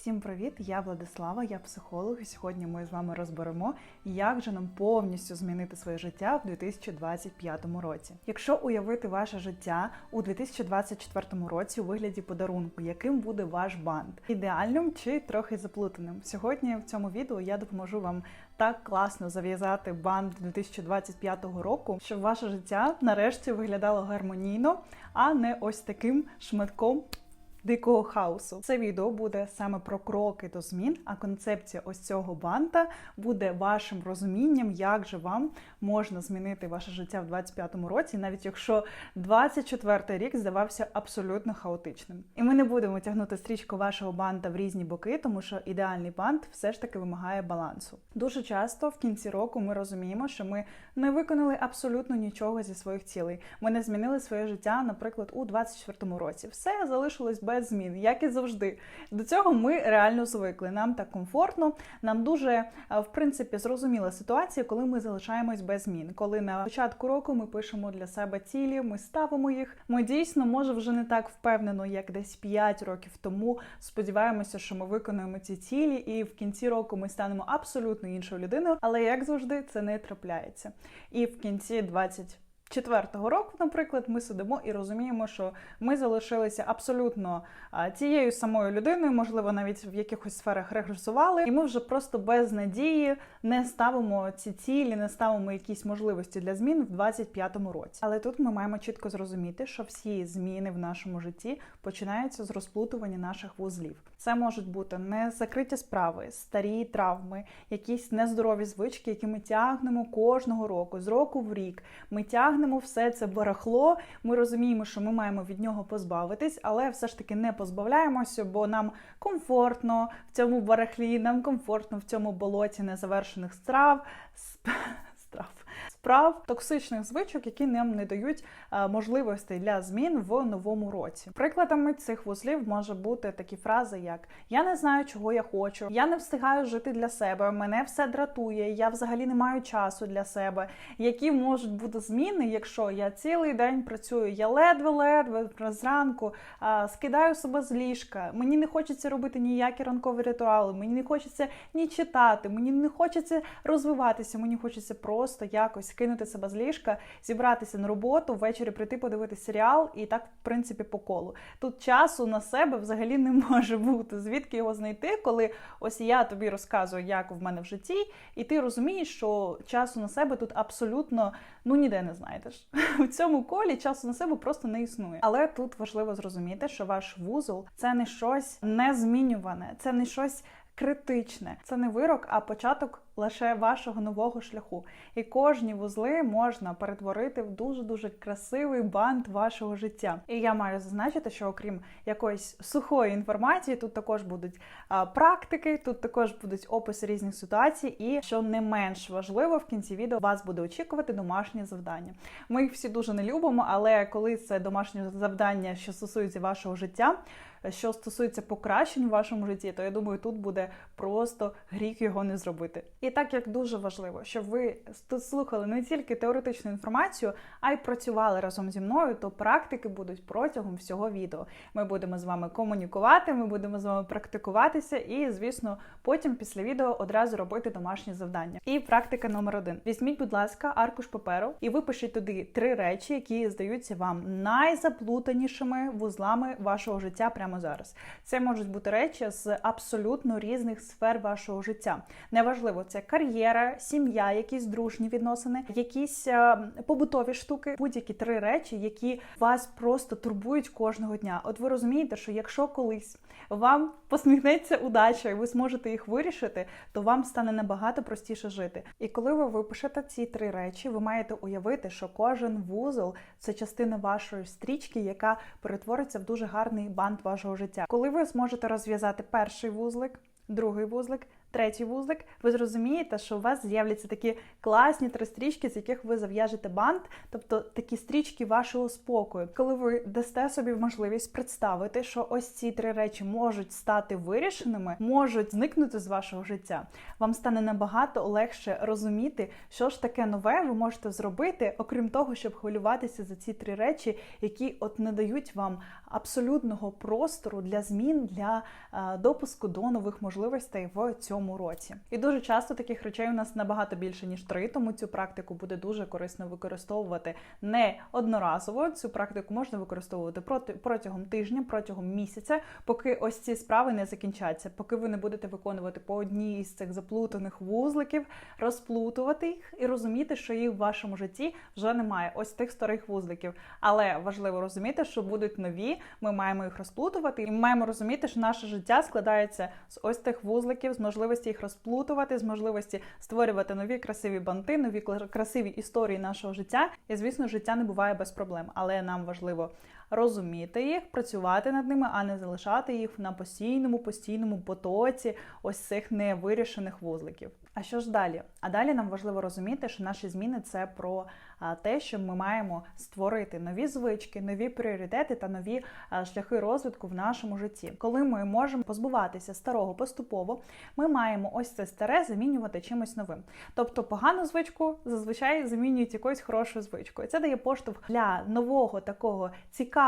Всім привіт! Я Владислава, я психолог. І сьогодні ми з вами розберемо, як же нам повністю змінити своє життя в 2025 році. Якщо уявити ваше життя у 2024 році у вигляді подарунку, яким буде ваш бант? Ідеальним чи трохи заплутаним? Сьогодні в цьому відео я допоможу вам так класно зав'язати бант 2025 року, щоб ваше життя нарешті виглядало гармонійно, а не ось таким шматком дикого хаосу. Це відео буде саме про кроки до змін, а концепція ось цього банта буде вашим розумінням, як же вам можна змінити ваше життя в 25-му році, навіть якщо 24-й рік здавався абсолютно хаотичним. І ми не будемо тягнути стрічку вашого банта в різні боки, тому що ідеальний бант все ж таки вимагає балансу. Дуже часто в кінці року ми розуміємо, що ми не виконали абсолютно нічого зі своїх цілей. Ми не змінили своє життя, наприклад, у 24-му році. Все залишилось без змін, як і завжди. До цього ми реально звикли. Нам так комфортно, нам дуже в принципі зрозуміла ситуація, коли ми залишаємось без змін. Коли на початку року ми пишемо для себе цілі, ми ставимо їх. Ми дійсно може вже не так впевнено, як десь 5 років тому. Сподіваємося, що ми виконуємо ці цілі, і в кінці року ми станемо абсолютно іншою людиною. Але як завжди, це не трапляється. І в кінці 20 Четвертого року, наприклад, ми сидимо і розуміємо, що ми залишилися абсолютно тією самою людиною, можливо, навіть в якихось сферах регресували, і ми вже просто без надії не ставимо ці цілі, не ставимо якісь можливості для змін в 25-му році. Але тут ми маємо чітко зрозуміти, що всі зміни в нашому житті починаються з розплутування наших вузлів. Це можуть бути незакриті справи, старі травми, якісь нездорові звички, які ми тягнемо кожного року, з року в рік. Ми тягнемо все це барахло. Ми розуміємо, що ми маємо від нього позбавитись, але все ж таки не позбавляємося, бо нам комфортно в цьому барахлі, нам комфортно в цьому болоті незавершених страв. страв. Справ токсичних звичок, які нам не дають е, можливостей для змін в новому році. Прикладами цих вузлів може бути такі фрази, як Я не знаю, чого я хочу, я не встигаю жити для себе, мене все дратує, я взагалі не маю часу для себе. Які можуть бути зміни, якщо я цілий день працюю, я ледве-ледве зранку а, скидаю себе з ліжка, мені не хочеться робити ніякі ранкові ритуали, мені не хочеться ні читати, мені не хочеться розвиватися, мені хочеться просто якось скинути себе з ліжка, зібратися на роботу, ввечері прийти подивитися серіал і так, в принципі, по колу. Тут часу на себе взагалі не може бути. Звідки його знайти, коли ось я тобі розказую, як в мене в житті, і ти розумієш, що часу на себе тут абсолютно ну ніде не знайдеш. У цьому колі часу на себе просто не існує. Але тут важливо зрозуміти, що ваш вузол це не щось незмінюване, це не щось критичне. Це не вирок, а початок лише вашого нового шляху. І кожні вузли можна перетворити в дуже-дуже красивий бант вашого життя. І я маю зазначити, що окрім якоїсь сухої інформації, тут також будуть практики, тут також будуть описи різних ситуацій, і що не менш важливо, в кінці відео вас буде очікувати домашнє завдання. Ми їх всі дуже не любимо, але коли це домашнє завдання, що стосується вашого життя. Що стосується покращень в вашому житті, то я думаю, тут буде просто гріх його не зробити. І так як дуже важливо, щоб ви тут слухали не тільки теоретичну інформацію, а й працювали разом зі мною, то практики будуть протягом всього відео. Ми будемо з вами комунікувати, ми будемо з вами практикуватися, і, звісно, потім після відео одразу робити домашні завдання. І практика номер один: візьміть, будь ласка, аркуш паперу і випишіть туди три речі, які здаються вам найзаплутанішими вузлами вашого життя прямо зараз. Це можуть бути речі з абсолютно різних сфер вашого життя. Неважливо, це кар'єра, сім'я, якісь дружні відносини, якісь е, побутові штуки, будь-які три речі, які вас просто турбують кожного дня. От ви розумієте, що якщо колись вам посміхнеться удача, і ви зможете їх вирішити, то вам стане набагато простіше жити. І коли ви випишете ці три речі, ви маєте уявити, що кожен вузол це частина вашої стрічки, яка перетвориться в дуже гарний бант вашого життя. Коли ви зможете розв'язати перший вузлик, другий вузлик, Третій вузлик, ви зрозумієте, що у вас з'являться такі класні три стрічки, з яких ви зав'яжете бант, тобто такі стрічки вашого спокою. Коли ви дасте собі можливість представити, що ось ці три речі можуть стати вирішеними, можуть зникнути з вашого життя, вам стане набагато легше розуміти, що ж таке нове ви можете зробити, окрім того, щоб хвилюватися за ці три речі, які от не дають вам абсолютного простору для змін, для е, допуску до нових можливостей в цьому році. І дуже часто таких речей у нас набагато більше ніж три, тому цю практику буде дуже корисно використовувати не одноразово. Цю практику можна використовувати проти протягом тижня, протягом місяця, поки ось ці справи не закінчаться, поки ви не будете виконувати по одній із цих заплутаних вузликів, розплутувати їх і розуміти, що їх в вашому житті вже немає. Ось тих старих вузликів. Але важливо розуміти, що будуть нові. Ми маємо їх розплутувати, і ми маємо розуміти, що наше життя складається з ось тих вузликів, з можливості їх розплутувати, з можливості створювати нові красиві банти, нові красиві історії нашого життя. І звісно, життя не буває без проблем, але нам важливо розуміти їх, працювати над ними, а не залишати їх на постійному, постійному потоці ось цих невирішених вузликів. А що ж далі? А далі нам важливо розуміти, що наші зміни це про те, що ми маємо створити нові звички, нові пріоритети та нові шляхи розвитку в нашому житті. Коли ми можемо позбуватися старого поступово, ми маємо ось це старе замінювати чимось новим. Тобто погану звичку зазвичай замінюють якоюсь хорошою звичкою. Це дає поштовх для нового такого цікавого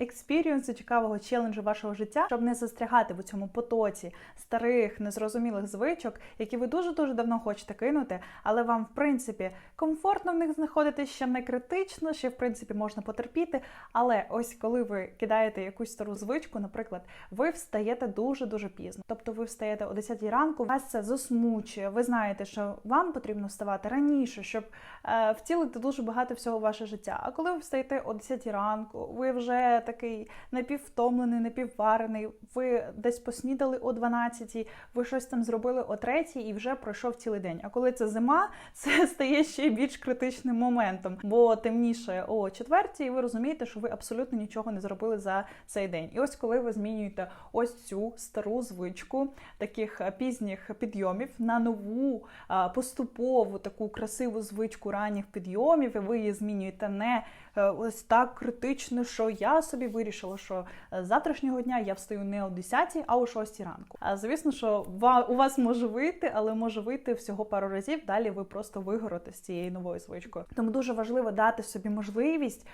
експірієнсу, цікавого челенджу вашого життя, щоб не застрягати в цьому потоці старих незрозумілих звичок, які ви дуже дуже давно хочете кинути, але вам в принципі комфортно в них знаходитися знаходитесь ще не критично, ще в принципі можна потерпіти. Але ось коли ви кидаєте якусь стару звичку, наприклад, ви встаєте дуже-дуже пізно. Тобто ви встаєте о 10 ранку, вас це засмучує. Ви знаєте, що вам потрібно вставати раніше, щоб е, втілити дуже багато всього в ваше життя. А коли ви встаєте о 10 ранку, ви вже такий напіввтомлений, напівварений, ви десь поснідали о 12, ви щось там зробили о 3 і вже пройшов цілий день. А коли це зима, це стає ще більш критичним моментом бо темніше о четвертій, і ви розумієте, що ви абсолютно нічого не зробили за цей день. І ось коли ви змінюєте ось цю стару звичку таких е, пізніх підйомів на нову поступову таку красиву звичку ранніх підйомів, і ви її змінюєте не Е, ось так критично, що я собі вирішила, що е, з завтрашнього дня я встаю не о 10, а о 6 ранку. А звісно, що у вас може вийти, але може вийти всього пару разів. Далі ви просто вигорите з цією новою звичкою. Тому дуже важливо дати собі можливість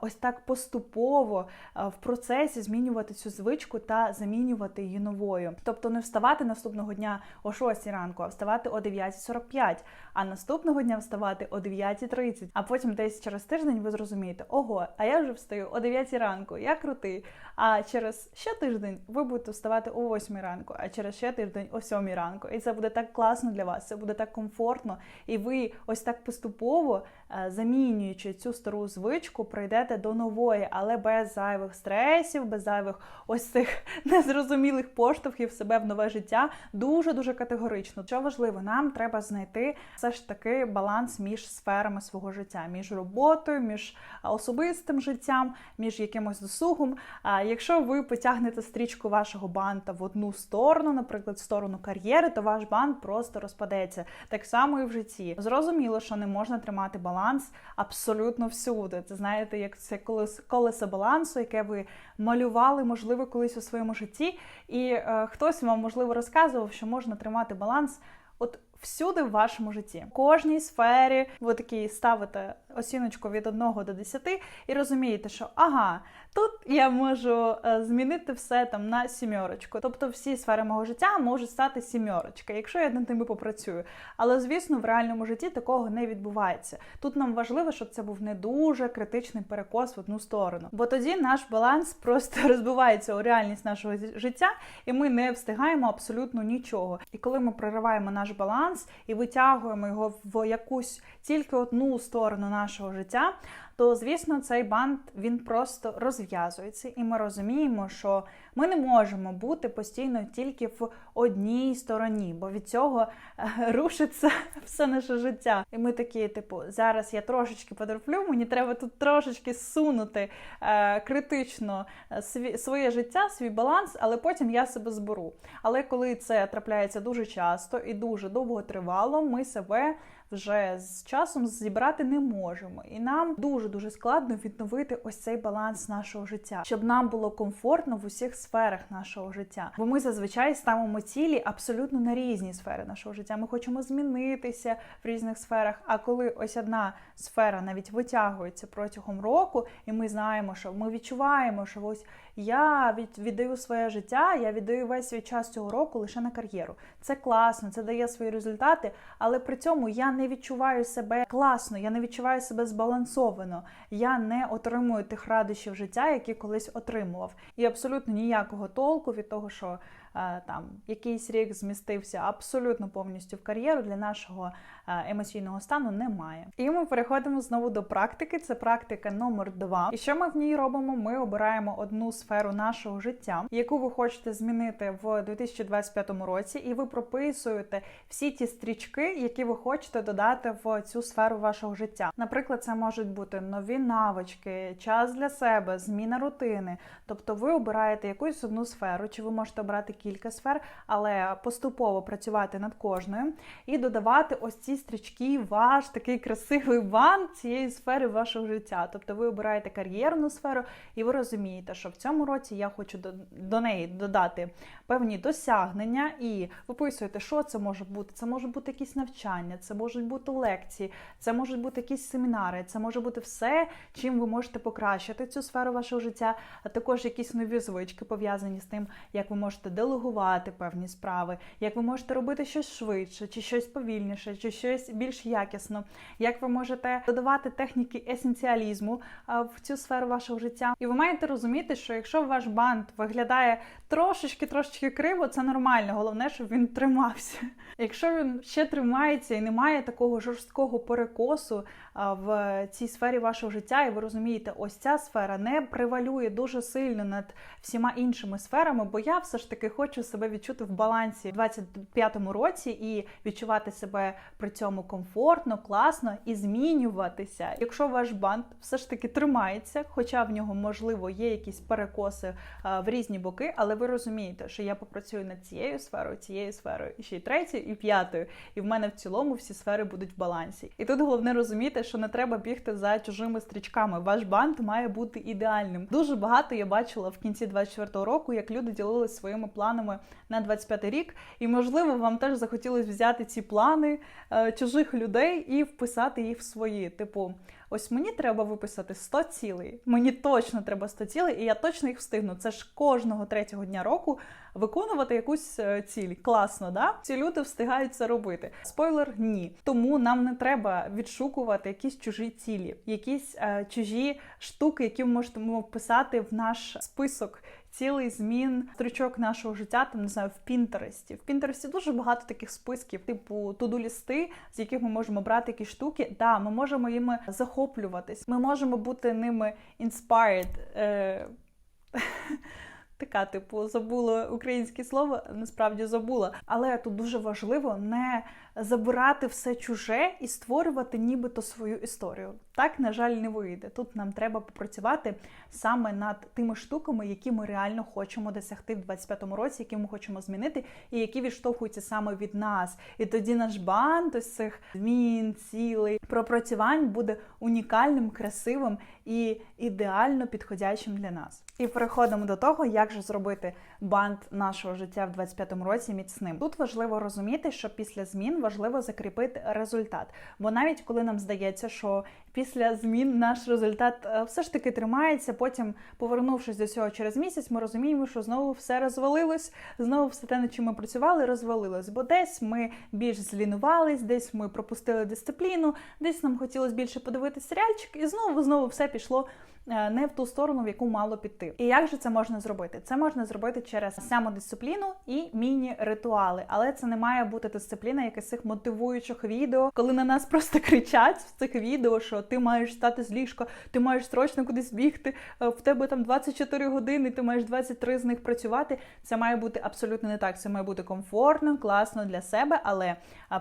ось так поступово в процесі змінювати цю звичку та замінювати її новою. Тобто не вставати наступного дня о 6 ранку, а вставати о 9.45, а наступного дня вставати о 9.30, а потім десь через тиждень ви зрозумієте, ого, а я вже встаю о 9 ранку, я крутий. А через ще тиждень ви будете вставати о 8 ранку, а через ще тиждень о 7 ранку. І це буде так класно для вас, це буде так комфортно. І ви ось так поступово, замінюючи цю стару звичку, прийдете до нової, але без зайвих стресів, без зайвих ось цих незрозумілих поштовхів себе в нове життя. Дуже дуже категорично. Що важливо, нам треба знайти все ж таки баланс між сферами свого життя, між роботою, між особистим життям, між якимось досугом. Якщо ви потягнете стрічку вашого банта в одну сторону, наприклад, в сторону кар'єри, то ваш бант просто розпадеться. Так само і в житті. Зрозуміло, що не можна тримати баланс абсолютно всюди. Це знаєте, як це колесо балансу, яке ви малювали, можливо, колись у своєму житті, і е, хтось вам можливо розказував, що можна тримати баланс. От всюди в вашому житті. В кожній сфері ви такі ставите оціночку від 1 до 10 і розумієте, що ага, тут я можу е, змінити все там на сімерочку. Тобто всі сфери мого життя можуть стати сімерочка, якщо я над ними попрацюю. Але звісно, в реальному житті такого не відбувається. Тут нам важливо, щоб це був не дуже критичний перекос в одну сторону, бо тоді наш баланс просто розбивається у реальність нашого життя, і ми не встигаємо абсолютно нічого. І коли ми прориваємо наш баланс і витягуємо його в якусь тільки одну сторону нашого життя, то звісно цей бант він просто розв'язується, і ми розуміємо, що ми не можемо бути постійно тільки в одній стороні, бо від цього е, рушиться все наше життя. І ми такі, типу, зараз я трошечки потерплю, мені треба тут трошечки сунути е, критично е, своє життя, свій баланс, але потім я себе зберу. Але коли це трапляється дуже часто і дуже довго тривало, ми себе вже з часом зібрати не можемо, і нам дуже дуже складно відновити ось цей баланс нашого життя, щоб нам було комфортно в усіх сферах нашого життя. Бо ми зазвичай ставимо цілі абсолютно на різні сфери нашого життя. Ми хочемо змінитися в різних сферах. А коли ось одна сфера навіть витягується протягом року, і ми знаємо, що ми відчуваємо, що ось я від, віддаю своє життя, я віддаю весь свій час цього року лише на кар'єру. Це класно, це дає свої результати, але при цьому я не відчуваю себе класно, я не відчуваю себе збалансовано, я не отримую тих радощів життя, які колись отримував. І абсолютно ніякого толку від того, що е, там якийсь рік змістився абсолютно повністю в кар'єру для нашого е, емоційного стану немає. І ми переходимо знову до практики. Це практика номер два. І що ми в ній робимо? Ми обираємо одну сферу нашого життя, яку ви хочете змінити в 2025 році, і ви прописуєте всі ті стрічки, які ви хочете додати в цю сферу вашого життя. Наприклад, це можуть бути нові навички, час для себе, зміна рутини. Тобто, ви обираєте якусь одну сферу, чи ви можете обрати кілька сфер, але поступово працювати над кожною і додавати ось ці стрічки, ваш такий красивий бан цієї сфери вашого життя. Тобто, ви обираєте кар'єрну сферу, і ви розумієте, що в цьому році я хочу до, до неї додати певні досягнення і виписуєте, що це може бути. Це може бути якісь навчання, це можуть бути лекції, це можуть бути якісь семінари, це може бути все, чим ви можете покращити цю сферу вашого життя, а також якісь нові звички пов'язані з тим, як ви можете делегувати певні справи, як ви можете робити щось швидше, чи щось повільніше, чи щось більш якісно, як ви можете додавати техніки есенціалізму в цю сферу вашого життя. І ви маєте розуміти, що якщо ваш банд виглядає трошечки трошечки криво, це нормально. Головне, щоб він тримався. Якщо він ще тримається і немає такого жорсткого перекосу в цій сфері вашого життя, і ви розумієте, ось ця сфера не превалює дуже сильно над всіма іншими сферами, бо я все ж таки хочу себе відчути в балансі в 25-му році і відчувати себе при цьому комфортно, класно і змінюватися. Якщо ваш банд все ж таки тримається, хоча в нього можливо є якісь перекоси в різні боки, але ви розумієте, що я попрацюю над цією сферою, цією сферою, і ще й третьою, і п'ятою, і в мене в цілому всі сфери будуть в балансі. І тут головне розуміти, що не треба бігти за чужими стрічками. Ваш бант має бути ідеальним. Дуже багато я бачила в кінці 24-го року, як люди ділилися своїми планами на 25 рік. І можливо, вам теж захотілося взяти ці плани е, чужих людей і вписати їх в свої. Типу, ось мені треба виписати 100 цілей. Мені точно треба 100 цілей, і я точно їх встигну. Це ж кожного третього дня року виконувати якусь е, ціль. Класно, да? Ці люди встигають це робити. Спойлер, ні. Тому нам не треба відшукувати якісь чужі цілі, якісь е, чужі штуки, які ми можемо вписати в наш список. Цілий змін стрічок нашого життя, там не знаю, в Пінтересті. В Пінтересті дуже багато таких списків, типу туду-лісти, з яких ми можемо брати якісь штуки. Да, ми можемо їми захоплюватись. Ми можемо бути ними inspired. Е- Така, типу, забула українське слово, насправді забула. Але тут дуже важливо не забирати все чуже і створювати нібито свою історію. Так, на жаль, не вийде. Тут нам треба попрацювати саме над тими штуками, які ми реально хочемо досягти в 25-му році, які ми хочемо змінити, і які відштовхуються саме від нас. І тоді наш банд ось цих змін, цілей, пропрацювань буде унікальним, красивим і ідеально підходячим для нас. І переходимо до того, як же зробити банд нашого життя в 25-му році міцним. Тут важливо розуміти, що після змін важливо закріпити результат. Бо навіть коли нам здається, що після змін наш результат е, все ж таки тримається, потім, повернувшись до цього через місяць, ми розуміємо, що знову все розвалилось, знову все те, над чим ми працювали, розвалилось. Бо десь ми більш злінувались, десь ми пропустили дисципліну, десь нам хотілося більше подивитися серіальчик, і знову знову все пішло. Е, не в ту сторону, в яку мало піти. І як же це можна зробити? Це можна зробити через самодисципліну і міні-ритуали. Але це не має бути дисципліна якихось мотивуючих відео, коли на нас просто кричать в цих відео, що ти маєш встати з ліжка, ти маєш срочно кудись бігти, е, в тебе там 24 години, ти маєш 23 з них працювати. Це має бути абсолютно не так. Це має бути комфортно, класно для себе, але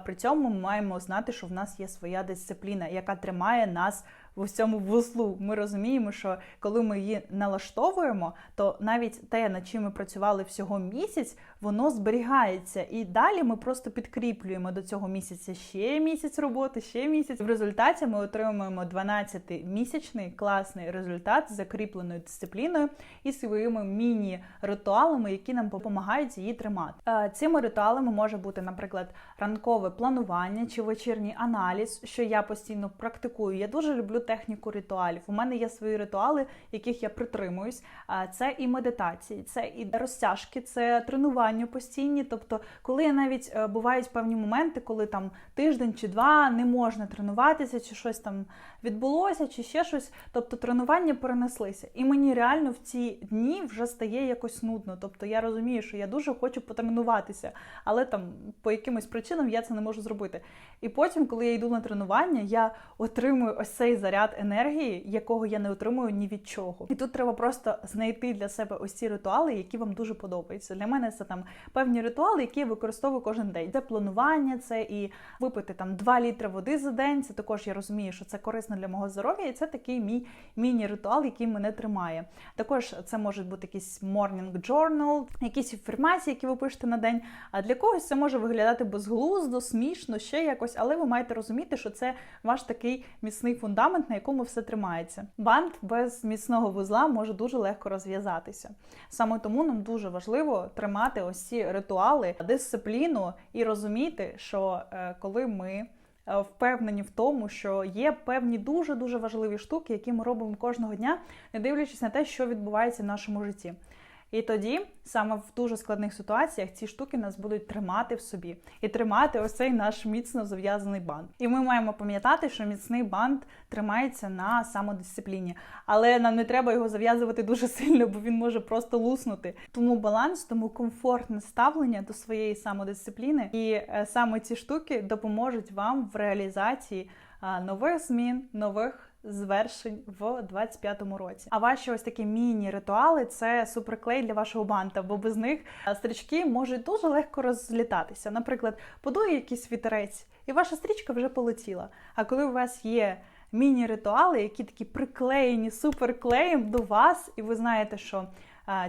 при цьому ми маємо знати, що в нас є своя дисципліна, яка тримає нас в усьому вузлу. Ми розуміємо, що коли ми її налаштовуємо, то навіть те, над чим ми працювали всього місяць, воно зберігається. І далі ми просто підкріплюємо до цього місяця ще місяць роботи, ще місяць. В результаті ми отримуємо 12-місячний класний результат з закріпленою дисципліною і своїми міні-ритуалами, які нам допомагають її тримати. Е, Цими ритуалами може бути, наприклад, ранкове планування чи вечірній аналіз, що я постійно практикую. Я дуже люблю техніку ритуалів. У мене є свої ритуали, яких я притримуюсь. Це і медитації, це і розтяжки, це тренування постійні. Тобто, коли навіть е, бувають певні моменти, коли там тиждень чи два не можна тренуватися, чи щось там відбулося, чи ще щось. Тобто тренування перенеслися. І мені реально в ці дні вже стає якось нудно. Тобто я розумію, що я дуже хочу потренуватися, але там по якимось причинам я це не можу зробити. І потім, коли я йду на тренування, я отримую ось цей заряд енергії, якого я не отримую ні від чого. І тут треба просто знайти для себе ось ці ритуали, які вам дуже подобаються. Для мене це там певні ритуали, які я використовую кожен день. Це планування, це і випити там 2 літри води за день. Це також я розумію, що це корисно для мого здоров'я, і це такий мій міні-ритуал, який мене тримає. Також це може бути якийсь morning journal, якісь інформації, які ви пишете на день. А для когось це може виглядати безглуздо, смішно, ще якось, але ви маєте розуміти, що це ваш такий міцний фундамент, на якому все тримається. Бант без міцного вузла може дуже легко розв'язатися. Саме тому нам дуже важливо тримати ось ритуали, дисципліну і розуміти, що е, коли ми е, впевнені в тому, що є певні дуже дуже важливі штуки, які ми робимо кожного дня, не дивлячись на те, що відбувається в нашому житті. І тоді, саме в дуже складних ситуаціях, ці штуки нас будуть тримати в собі і тримати ось цей наш міцно зав'язаний бант. І ми маємо пам'ятати, що міцний бант тримається на самодисципліні, але нам не треба його зав'язувати дуже сильно, бо він може просто луснути. Тому баланс, тому комфортне ставлення до своєї самодисципліни, і е, саме ці штуки допоможуть вам в реалізації нових змін, нових звершень в 25-му році. А ваші ось такі міні-ритуали це суперклей для вашого банта, бо без них стрічки можуть дуже легко розлітатися. Наприклад, подує якийсь вітерець, і ваша стрічка вже полетіла. А коли у вас є міні-ритуали, які такі приклеєні суперклеєм до вас, і ви знаєте, що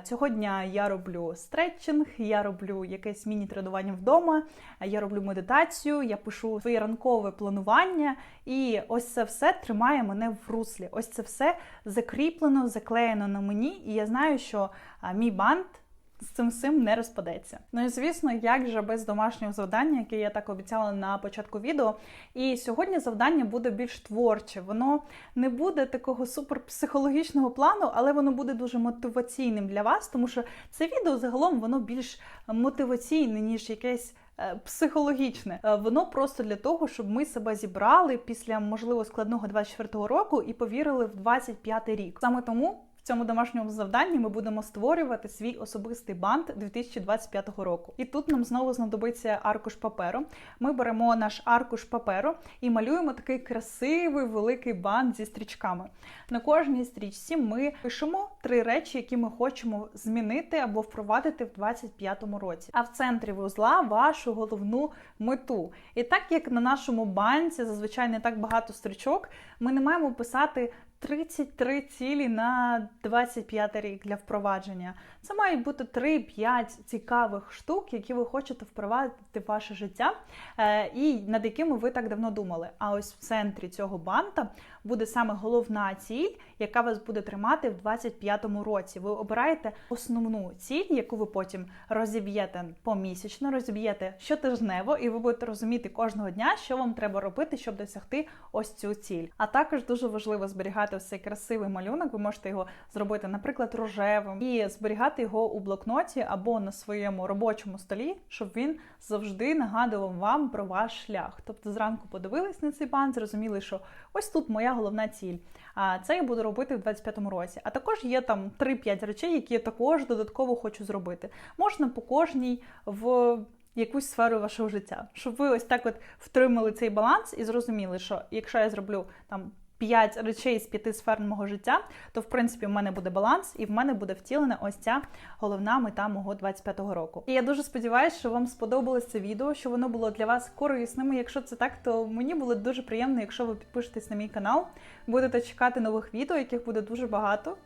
Цього дня я роблю стретчинг, я роблю якесь міні-тренування вдома, я роблю медитацію, я пишу своє ранкове планування, і ось це все тримає мене в руслі. Ось це все закріплено, заклеєно на мені, і я знаю, що мій бант з цим всім не розпадеться. Ну і звісно, як же без домашнього завдання, яке я так обіцяла на початку відео. І сьогодні завдання буде більш творче. Воно не буде такого суперпсихологічного плану, але воно буде дуже мотиваційним для вас, тому що це відео загалом воно більш мотиваційне, ніж якесь. е, Психологічне, Е, воно просто для того, щоб ми себе зібрали після можливо складного 24-го року і повірили в 25-й рік. Саме тому цьому домашньому завданні ми будемо створювати свій особистий бант 2025 року. І тут нам знову знадобиться аркуш паперу. Ми беремо наш аркуш паперу і малюємо такий красивий великий бант зі стрічками. На кожній стрічці ми пишемо три речі, які ми хочемо змінити або впровадити в 2025 році. А в центрі вузла вашу головну мету. І так як на нашому банці зазвичай не так багато стрічок, ми не маємо писати 33 цілі на 25 рік для впровадження. Це мають бути 3-5 цікавих штук, які ви хочете впровадити в ваше життя, е, і над якими ви так давно думали. А ось в центрі цього банта буде саме головна ціль, яка вас буде тримати в 25-му році. Ви обираєте основну ціль, яку ви потім розіб'єте помісячно, розіб'єте щотижнево, і ви будете розуміти кожного дня, що вам треба робити, щоб досягти ось цю ціль. А також дуже важливо зберігати ось цей красивий малюнок. Ви можете його зробити, наприклад, рожевим і зберігати його у блокноті або на своєму робочому столі, щоб він завжди нагадував вам про ваш шлях. Тобто, зранку подивились на цей бант, зрозуміли, що ось тут моя головна ціль. А це я буду робити в 25-му році. А також є там 3-5 речей, які я також додатково хочу зробити. Можна по кожній в якусь сферу вашого життя, щоб ви ось так от втримали цей баланс і зрозуміли, що якщо я зроблю там. П'ять речей з п'яти сфер мого життя, то в принципі в мене буде баланс, і в мене буде втілена ось ця головна мета мого 25-го року. І я дуже сподіваюся, що вам сподобалось це відео, що воно було для вас корисним. Якщо це так, то мені було дуже приємно, якщо ви підпишетесь на мій канал, будете чекати нових відео, яких буде дуже багато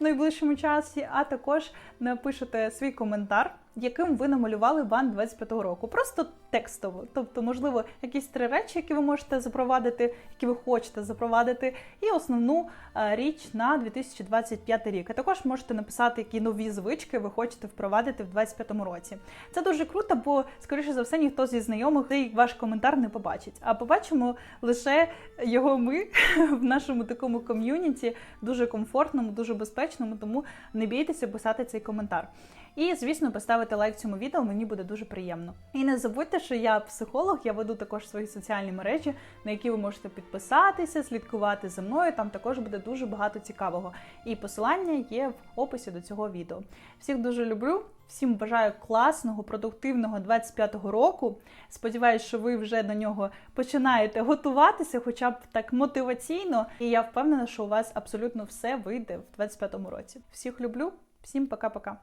в найближчому часі, а також напишете свій коментар, яким ви намалювали бан 25-го року. Просто текстово. Тобто, можливо, якісь три речі, які ви можете запровадити, які ви хочете запровадити, і основну е, річ на 2025 рік. А також можете написати, які нові звички ви хочете впровадити в 25-му році. Це дуже круто, бо, скоріше за все, ніхто зі знайомих цей ваш коментар не побачить. А побачимо лише його ми в нашому такому ком'юніті, дуже комфортному, дуже безпечному, тому не бійтеся писати цей коментар. І, звісно, поставити лайк цьому відео, мені буде дуже приємно. І не забудьте, що я психолог, я веду також свої соціальні мережі, на які ви можете підписатися, слідкувати за мною. Там також буде дуже багато цікавого. І посилання є в описі до цього відео. Всіх дуже люблю. Всім бажаю класного, продуктивного 25-го року. Сподіваюсь, що ви вже до нього починаєте готуватися, хоча б так мотиваційно. І я впевнена, що у вас абсолютно все вийде в 25-му році. Всіх люблю, всім пока-пока.